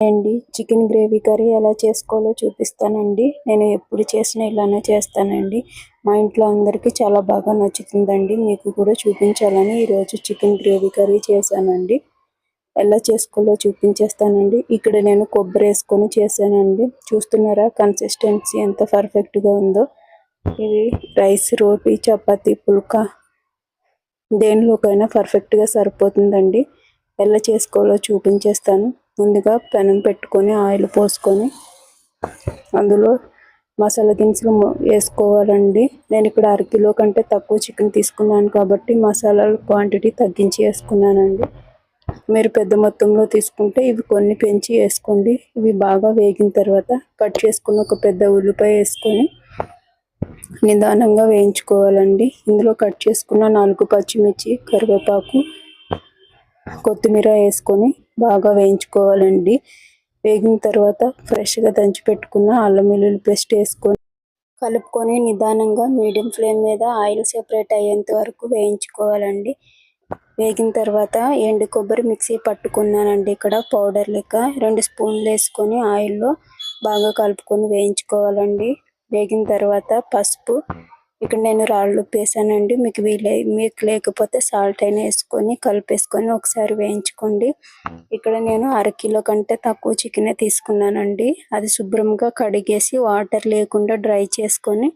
అండి. Chicken gravy curry ఎలా చేసుకోవాలో చూపిస్తానండి. నేను ఎప్పుడు చేసినా ఇలానే చేస్తానండి. మా ఇంట్లో అందరికీ చాలా బాగా నచ్చుతుందండి. మీకు కూడా చూపించాలని ఈరోజు చికెన్ గ్రేవీ కర్రీ చేశానండి. ఎలా చేసుకోవాలో చూపించేస్తానండి. ఇక్కడ నేను కొబ్బరి వేసుకొని చేశానండి. చూస్తున్నారా? కన్సిస్టెన్సీ ఎంత పర్ఫెక్ట్గా ఉందో. ఇది రైస్ రోటీ చపాతి పుల్కా. దేనిలోకైనా పర్ఫెక్ట్గా సరిపోతుందండి. ఎలా చేసుకోవాలో చూపించేస్తాను. ముందుగా పెనం పెట్టుకొని ఆయిల్ పోసుకొని అందులో మసాలా దినుసులు వేసుకోవాలండి. నేను ఇక్కడ అరకిలో కంటే తక్కువ చికెన్ తీసుకున్నాను కాబట్టి మసాలాల క్వాంటిటీ తగ్గించి వేసుకున్నానండి. మీరు పెద్ద మొత్తంలో తీసుకుంటే ఇవి కొన్ని పెంచి వేసుకోండి. ఇవి బాగా వేగిన తర్వాత కట్ చేసుకున్న ఒక పెద్ద ఉల్లిపాయ వేసుకొని నిదానంగా వేయించుకోవాలండి. ఇందులో కట్ చేసుకున్న నాలుగు పచ్చిమిర్చి కరివేపాకు కొత్తిమీర వేసుకొని బాగా వేయించుకోవాలండి. వేగిన తర్వాత ఫ్రెష్గా దంచి పెట్టుకున్న అల్లం వెల్లుల్లి పేస్ట్ వేసుకొని కలుపుకొని నిదానంగా మీడియం ఫ్లేమ్ మీద ఆయిల్ సెపరేట్ అయ్యేంత వరకు వేయించుకోవాలండి. వేగిన తర్వాత ఎండు కొబ్బరి మిక్సీ పట్టుకున్నానండి ఇక్కడ. పౌడర్ లెక్క రెండు స్పూన్లు వేసుకొని ఆయిల్లో బాగా కలుపుకొని వేయించుకోవాలండి. వేగిన తర్వాత పసుపు ఇక్కడ నేను రాళ్ళు ఉప్పేసానండి మీకు వీలే మీకు లేకపోతే సాల్ట్ అయినా వేసుకొని కలిపేసుకొని ఒకసారి వేయించుకోండి. ఇక్కడ నేను అరకిలో కంటే తక్కువ చికెనే తీసుకున్నానండి. అది శుభ్రంగా కడిగేసి వాటర్ లేకుండా డ్రై చేసుకొని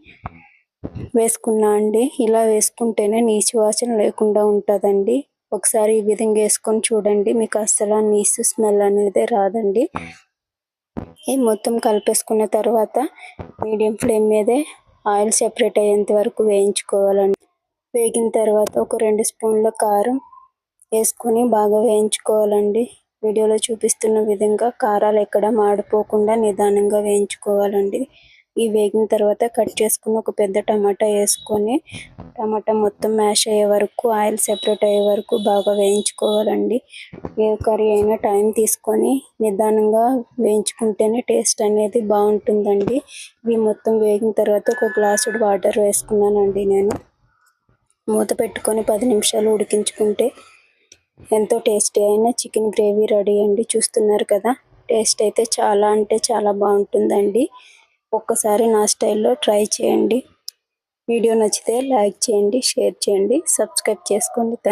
వేసుకున్నా అండి. ఇలా వేసుకుంటేనే నీచు వాసన లేకుండా ఉంటుందండి. ఒకసారి ఈ విధంగా వేసుకొని చూడండి. మీకు అస్సలు నీసు స్మెల్ అనేది రాదండి. ఈ మొత్తం కలిపేసుకున్న తర్వాత మీడియం ఫ్లేమ్ మీదే ఆయిల్ సెపరేట్ అయ్యేంత వరకు వేయించుకోవాలండి. వేగిన తర్వాత ఒక రెండు స్పూన్ల కారం వేసుకొని బాగా వేయించుకోవాలండి. వీడియోలో చూపిస్తున్న విధంగా కారాలు ఎక్కడ మాడిపోకుండా నిదానంగా వేయించుకోవాలండి. ఈ వేగిన తర్వాత కట్ చేసుకుని ఒక పెద్ద టమాటా వేసుకొని టమాటా మొత్తం మ్యాష్ అయ్యే వరకు ఆయిల్ సెపరేట్ అయ్యే వరకు బాగా వేయించుకోవాలండి. కర్రీ అయినా టైం తీసుకొని నిదానంగా వేయించుకుంటేనే టేస్ట్ అనేది బాగుంటుందండి. ఇవి మొత్తం వేగిన తర్వాత ఒక గ్లాసుడు వాటర్ వేసుకున్నానండి నేను. మూత పెట్టుకొని పది నిమిషాలు ఉడికించుకుంటే ఎంతో టేస్టీ అయిన చికెన్ గ్రేవీ రెడీ అండి. చూస్తున్నారు కదా టేస్ట్ అయితే చాలా అంటే చాలా బాగుంటుందండి. ఒక్కసారి నా స్టైల్లో ట్రై చేయండి. వీడియో నచ్చితే లైక్ చేయండి షేర్ చేయండి సబ్స్క్రైబ్ చేసుకోండి. థ్యాంక్